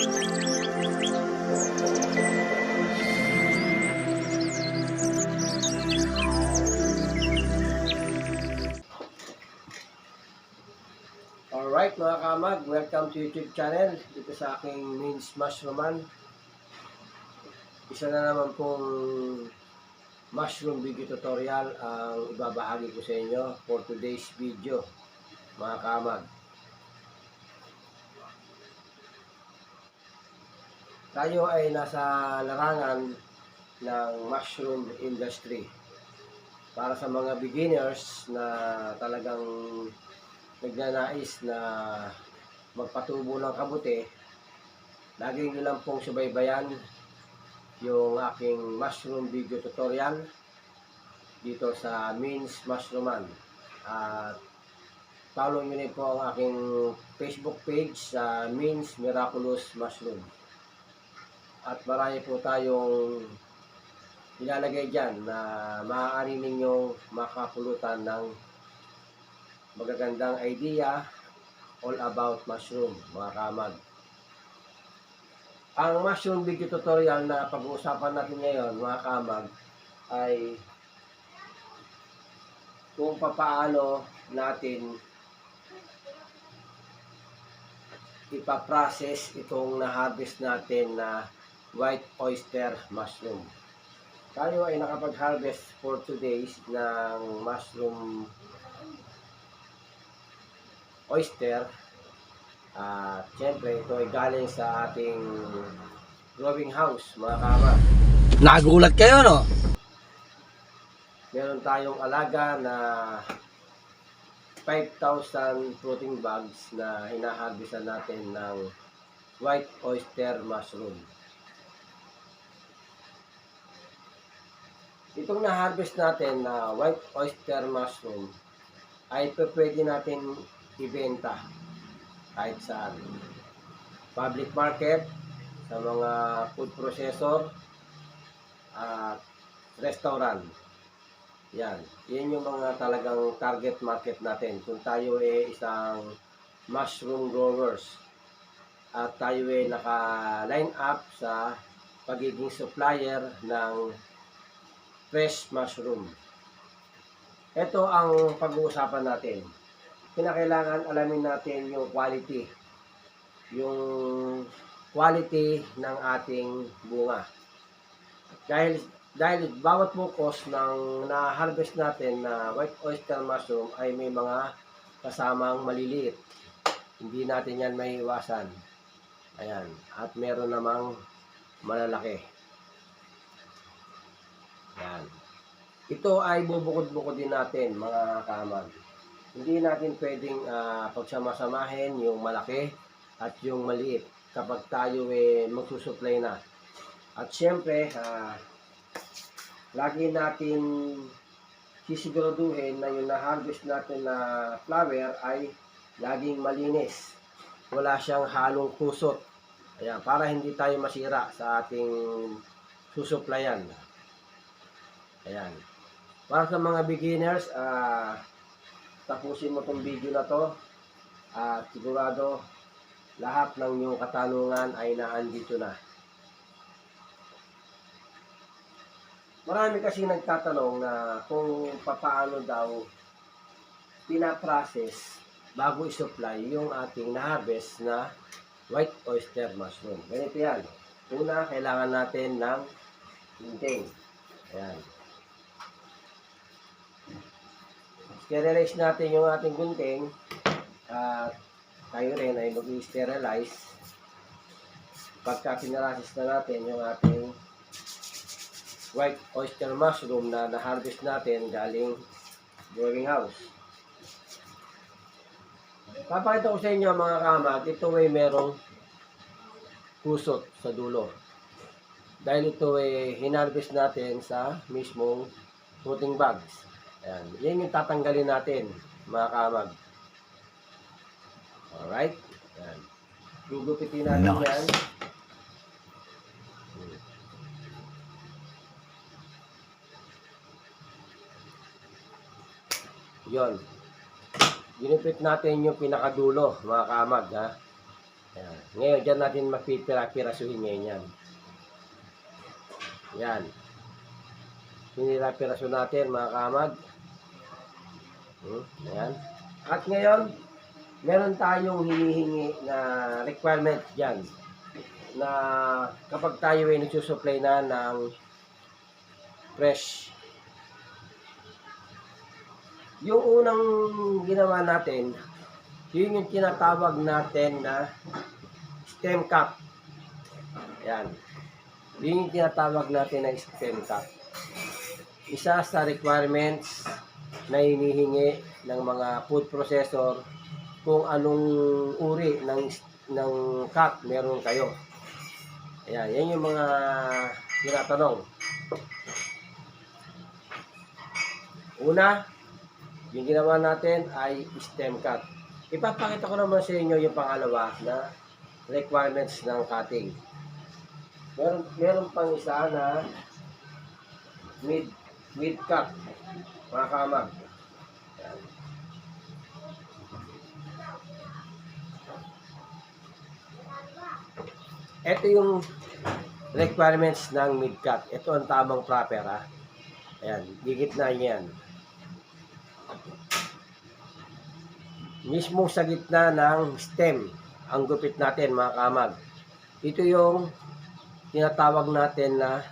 Alright mga kamag, welcome to YouTube channel. Dito sa aking main smash roman. Isa na naman pong mushroom video tutorial ang ibabahagi ko sa inyo for today's video mga kamag. Tayo ay nasa larangan ng mushroom industry. Para sa mga beginners na talagang nagnanais na magpatubo ng kabuti, lagi nyo lang pong subaybayan yung aking mushroom video tutorial dito sa Means Mushrooman. At follow nyo rin po ang aking Facebook page sa Means Miraculous Mushroom. At marami po tayong ilalagay dyan na maaari ninyong makapulutan ng magagandang idea all about mushroom, mga kamag. Ang mushroom video tutorial na pag-uusapan natin ngayon, mga kamag, ay kung papaano natin ipaprocess itong na-harvest natin na white oyster mushroom. Tayo ay nakapag-harvest for two days ng mushroom oyster. At syempre, ito ay galing sa ating growing house, mga kama. Nagulat kayo, no? Meron tayong alaga na 5,000 floating bags na hinaharvestan natin ng white oyster mushroom. Itong na-harvest natin na white oyster mushroom ay pwede natin ibenta kahit saan. Public market, sa mga food processor, at restaurant. Yan. Yan yung mga talagang target market natin. Kung tayo ay isang mushroom growers at tayo ay naka-line up sa pagiging supplier ng fresh mushroom. Ito ang pag-uusapan natin kinakailangan alamin natin yung quality. Yung quality ng ating bunga. Dahil dahil bawat bukos ng na-harvest natin na white oyster mushroom ay may mga kasamang maliliit. Hindi natin yan may iwasan. Ayan. At meron namang malalaki. Ito ay bubukod-bukod din natin mga kamag hindi natin pwedeng ah, pagsamasamahin yung malaki at yung maliit kapag tayo eh, magsusupply na. At syempre, ah, lagi natin sisiguraduhin na yung na-harvest natin na flower ay laging malinis. Wala siyang halong kusot. Ayan, para hindi tayo masira sa ating susupplyan. Ayan. Para sa mga beginners, ah, tapusin mo tong video na to at sigurado lahat ng iyong katanungan ay naandito na. Marami kasi nagtatanong na kung papaano daw pinaprocess bago isupply yung ating na-harvest na white oyster mushroom. Ganito yan. Una, kailangan natin ng linting. Ayan. Sterilize natin yung ating gunting at tayo rin ay mag-sterilize pagka pinarasis na natin yung ating white oyster mushroom na na-harvest natin galing growing house. Papakita ko sa inyo mga kamag, ito ay merong kusot sa dulo. Dahil ito ay hinarvest natin sa mismong fruiting bags. Ayan. Yan yung tatanggalin natin, mga kamag. Alright? Ayan. Gugupitin natin Nice. yan. Yon. Ginipit natin yung pinakadulo, mga kamag, ha? Ayan. Ngayon, dyan natin mapipira-pirasuhin ngayon yan. Yan. Pinira-piraso natin mga kamag. Hmm, ayan. At ngayon, meron tayong hinihingi na requirement dyan na kapag tayo ay nagsusupply na ng fresh yung unang ginawa natin yun yung tinatawag natin na stem cap. Yan yun yung tinatawag natin na stem cap. Isa sa requirements na hinihingi ng mga food processor kung anong uri ng ng cap meron kayo. Ayan, yan yung mga tinatanong. Una, yung ginawa natin ay stem cut. Ipapakita ko naman sa inyo yung pangalawa na requirements ng cutting. Meron, meron pang isa na mid mid cut mga. Ayan. Ito yung requirements ng mid-cut. Ito ang tamang proper ha. Ayan, gigit na yan. Mismo sa gitna ng stem, ang gupit natin mga kamag. Ito yung tinatawag natin na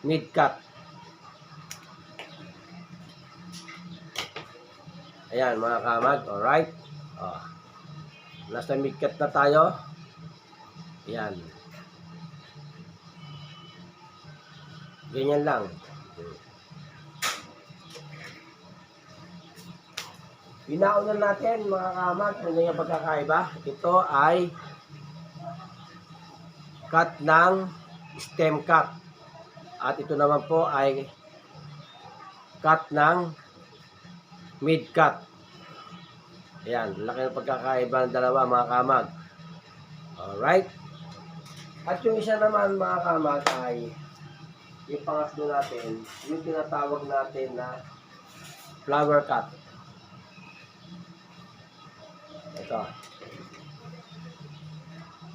mid-cut. Ayan mga kamag, alright. Oh. Nasa mid-cut na tayo. Yan. Ganyan lang. Pinauna natin mga kamag, ano yung pagkakaiba? Ito ay cut ng stem cut. At ito naman po ay cut ng mid cut. Ayan, laki ng pagkakaiba ng dalawa mga kamag. Alright? At yung isa naman mga kamag ay yung pangatlo natin, yung tinatawag natin na flower cut. Ito.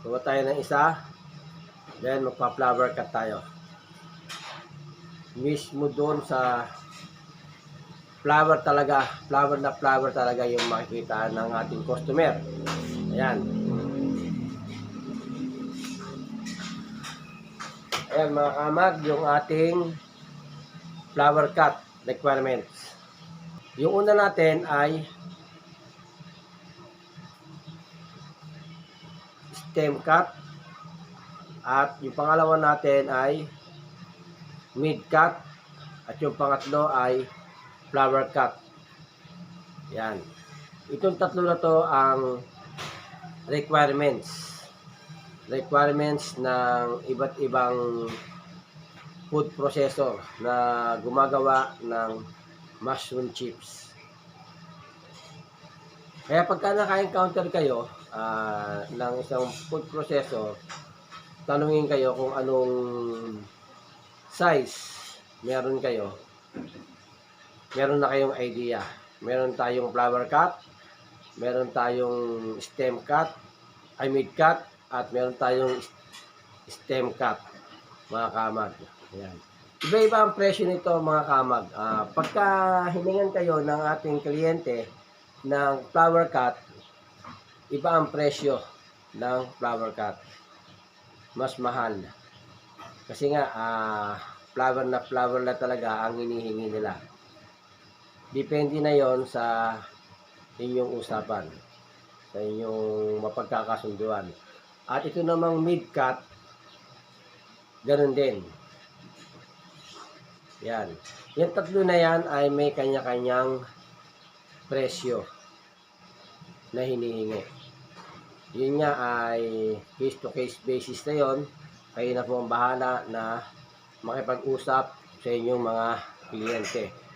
Kuha tayo ng isa. Then magpa-flower cut tayo. Mismo doon sa flower talaga, flower na flower talaga yung makikita ng ating customer. Ayan. Ayan mga kamag, yung ating flower cut requirements. Yung una natin ay stem cut at yung pangalawa natin ay mid cut at yung pangatlo ay flower cut. Yan. Itong tatlo na to ang requirements requirements ng iba't ibang food processor na gumagawa ng mushroom chips. Kaya pagka naka-encounter kayo ah, ng isang food processor, tanungin kayo kung anong size meron kayo. Meron na kayong idea. Meron tayong flower cut, meron tayong stem cut, ay mid cut, at meron tayong stem cut, mga kamag. Ayan. Iba-iba ang presyo nito, mga kamag. Ah, pagka hiningan kayo ng ating kliyente ng flower cut, iba ang presyo ng flower cut. Mas mahal. Kasi nga, ah, flower na flower na talaga ang hinihingi nila. Depende na yon sa inyong usapan, sa inyong mapagkakasunduan. At ito namang mid-cut, ganun din. Yan. Yung tatlo na yan ay may kanya-kanyang presyo na hinihingi. Yun nga ay case-to-case basis na yon. Kayo na po ang bahala na makipag-usap sa inyong mga kliyente.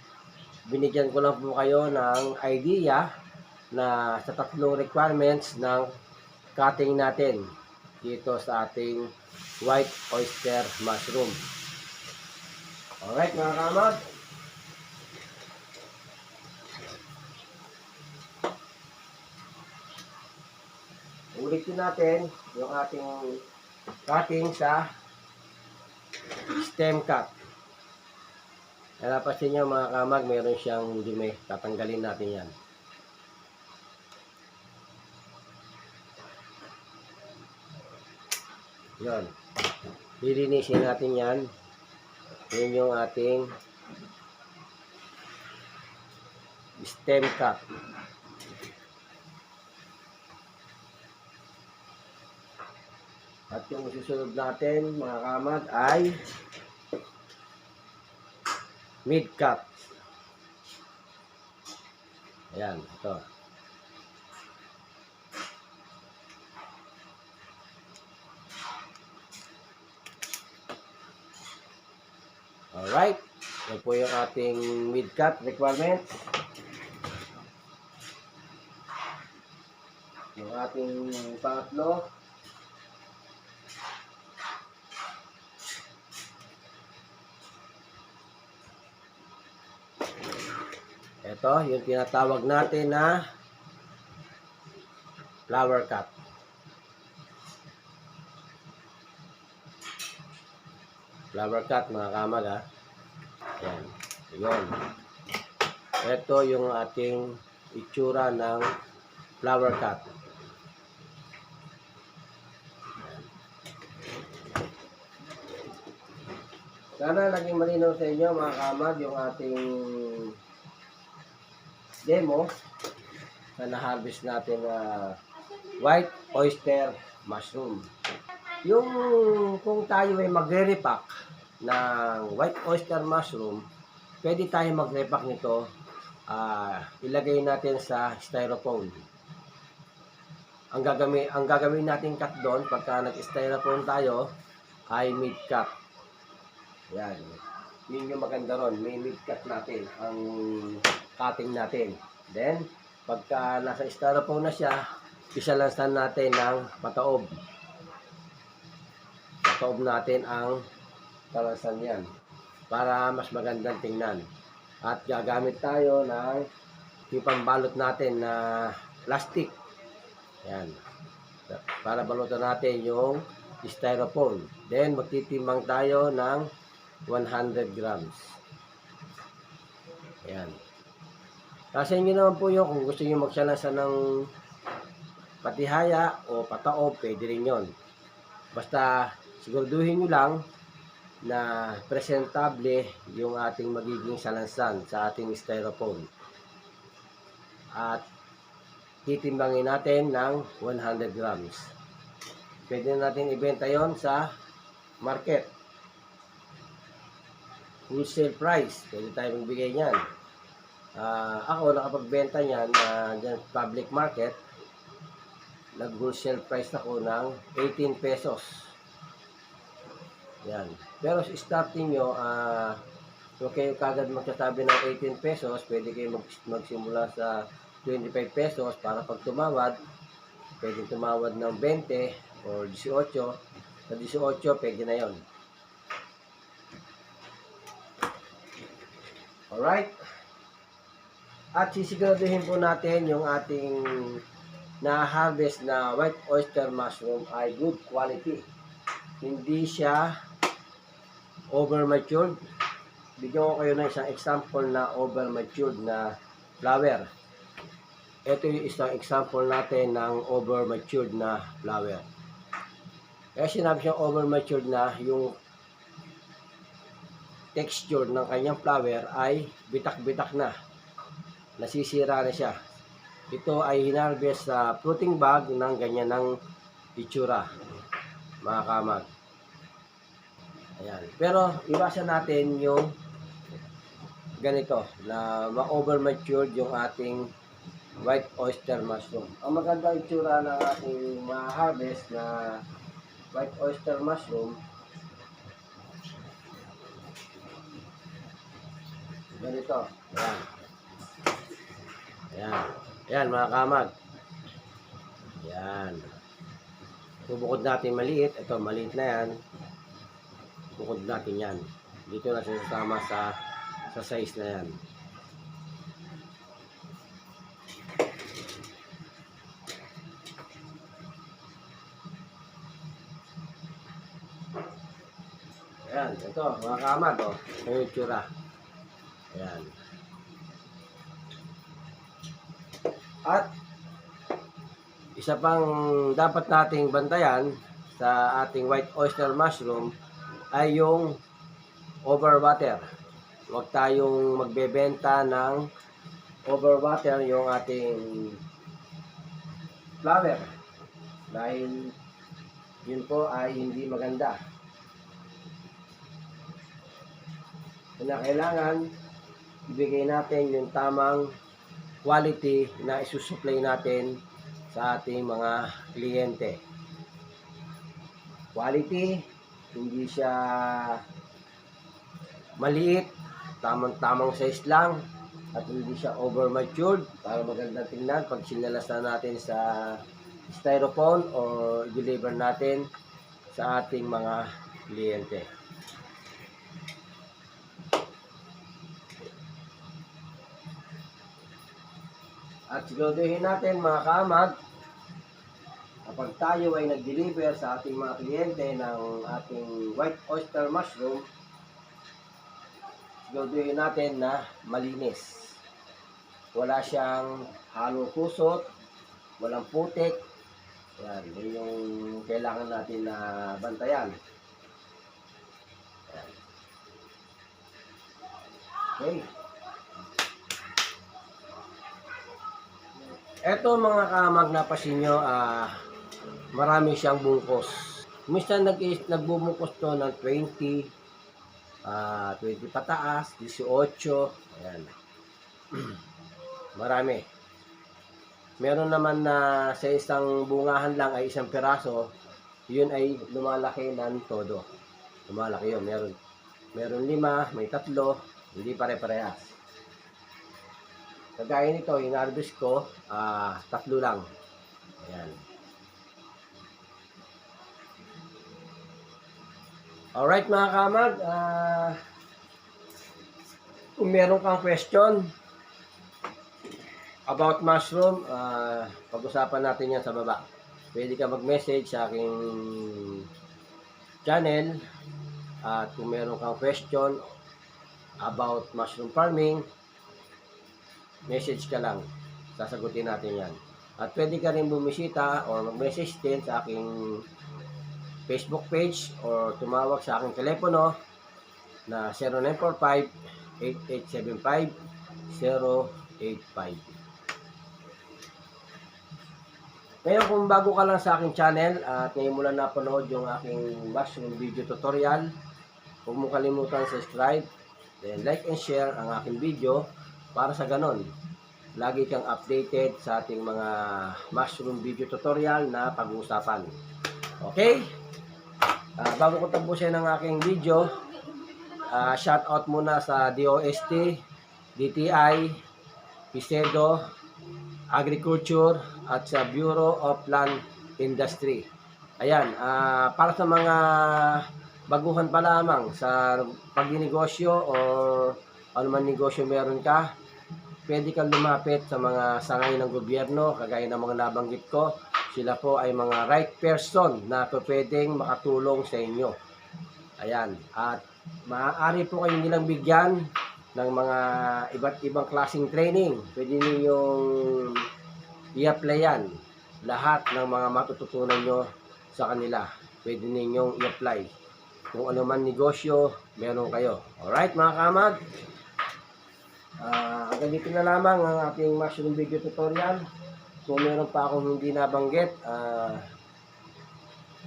Binigyan ko lang po kayo ng idea na sa tatlong requirements ng cutting natin dito sa ating white oyster mushroom. Alright mga kamag. ulitin natin yung ating cutting sa stem cut. Nalapasin niyo mga kamag, meron siyang dumi. Tatanggalin natin yan. Yon. Lilinisin natin yan. Yun yung ating stem cut. At yung susunod natin, mga kamag, ay mid cut. Ayan, ito. Alright. Yan po yung ating mid cut requirements. Yung ating pangatlo. Ito, yung tinatawag natin na flower cut. Flower cut, mga kamag, ha. Yan. Yun. Ito yung ating itsura ng flower cut. Sana laging malinaw sa inyo mga kamag yung ating demo na na-harvest natin na white oyster mushroom. Yung kung tayo ay magre-repack ng white oyster mushroom, pwede tayo mag-repack nito. ah ilagay natin sa styrofoam. Ang gagawin ang gagawin natin cut doon pagka nag-styrofoam tayo ay mid cut. Yan. Yun yung maganda ron. May mid cut natin ang cutting natin. Then, pagka nasa styrofoam na siya, isalansan natin ng pataob. Pataob natin ang talansan yan para mas magandang tingnan. At gagamit tayo ng yung pambalot natin na plastic. Yan. Para balutan natin yung styrofoam. Then, magtitimbang tayo ng 100 grams. Ayan. Kasi inyo naman po yun kung gusto nyo magsalasa ng patihaya o pataob, pwede rin yun. Basta siguraduhin nyo lang na presentable yung ating magiging salansan sa ating styrofoam. At titimbangin natin ng 100 grams. Pwede na natin ibenta yon sa market. Wholesale price. Pwede tayo magbigay niyan. Ah, ako nakapagbenta niyan sa public market. Nag-wholesale price ako ng 18 pesos. Yan. Pero starting nyo, ah, kung kayo kagad magsasabi ng 18 pesos, pwede kayo mag, magsimula sa 25 pesos para pag tumawad, pwede tumawad ng 20 or 18. Sa 18, pwede na yon. Alright? At sisiguraduhin po natin yung ating na-harvest na white oyster mushroom ay good quality. Hindi siya over-matured. Bigyan ko kayo ng isang example na over-matured na flower. Ito yung isang example natin ng over-matured na flower. Kaya sinabi siya over-matured na yung texture ng kanyang flower ay bitak-bitak na. Nasisira na siya. Ito ay hinarvest sa fruiting bag ng ganyan ng itsura. Mga kamag. Ayan. Pero iwasan natin yung ganito na ma-over matured yung ating white oyster mushroom. Ang maganda itsura ng ating ma-harvest na white oyster mushroom ganito. Ayan. Ayan. Ayan mga kamag. Ayan. Bubukod natin maliit. Ito maliit na yan. Bukod natin yan. Dito na siya sasama sa sa size na yan. Ayan, ito, mga kamad, oh. Ito yung. Ayan. At, isa pang dapat nating bantayan sa ating white oyster mushroom ay yung overwater. Huwag tayong magbebenta ng overwater yung ating flower. Dahil yun po ay hindi maganda. na kailangan ibigay natin yung tamang quality na isusupply natin sa ating mga kliyente. Quality, hindi siya maliit, tamang-tamang size lang, at hindi siya over-matured para magandang tingnan pag sinalas na natin sa styrofoam or deliver natin sa ating mga kliyente. At siguraduhin natin mga kamag, kapag tayo ay nag-deliver sa ating mga kliyente ng ating white oyster mushroom, siguraduhin natin na malinis. Wala siyang halong kusot, walang putik. Yan, yun yung kailangan natin na bantayan. Yan. Okay. Eto mga kamag na pasinyo, ah marami siyang bungkos. Minsan nag nagbubungkos to ng 20, ah 20 pataas, 18, ayan. marami. Meron naman na sa isang bungahan lang ay isang piraso, yun ay lumalaki ng todo. Lumalaki yun. Meron, meron lima, may tatlo, hindi pare-parehas. Kagaya nito, hinarvest ko, ah, tatlo lang. Ayan. Alright mga kamag, ah, kung meron kang question about mushroom, ah, pag-usapan natin yan sa baba. Pwede ka mag-message sa aking channel at kung meron kang question about mushroom farming, message ka lang. Sasagutin natin yan. At pwede ka rin bumisita or mag-message din sa aking Facebook page or tumawag sa aking telepono na 0945-8875-085. Ngayon kung bago ka lang sa aking channel at ngayon mo lang napanood yung aking mushroom video tutorial, huwag mo kalimutan subscribe, then like and share ang aking video para sa ganon. Lagi kang updated sa ating mga mushroom video tutorial na pag-uusapan. Okay? Ah, bago ko tapusin ang aking video, ah, shout out muna sa DOST, DTI, PISEDO, Agriculture, at sa Bureau of Land Industry. Ayan, ah, para sa mga baguhan pa lamang sa pagninegosyo or ano negosyo meron ka, pwede kang lumapit sa mga sangay ng gobyerno, kagaya ng mga nabanggit ko. Sila po ay mga right person na pwedeng makatulong sa inyo. Ayan. At maaari po kayong nilang bigyan ng mga iba't ibang klaseng training. Pwede ninyong i-apply yan. Lahat ng mga matututunan nyo sa kanila. Pwede ninyong i-apply. Kung ano man negosyo, meron kayo. Alright mga kamag? Ah, hanggang dito na lamang ang ating mushroom video tutorial. Kung meron pa akong hindi nabanggit, ah,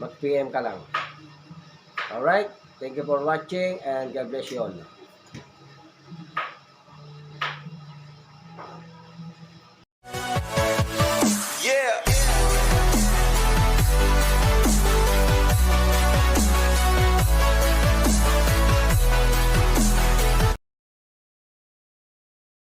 mag-PM ka lang. Alright? Thank you for watching and God bless you all.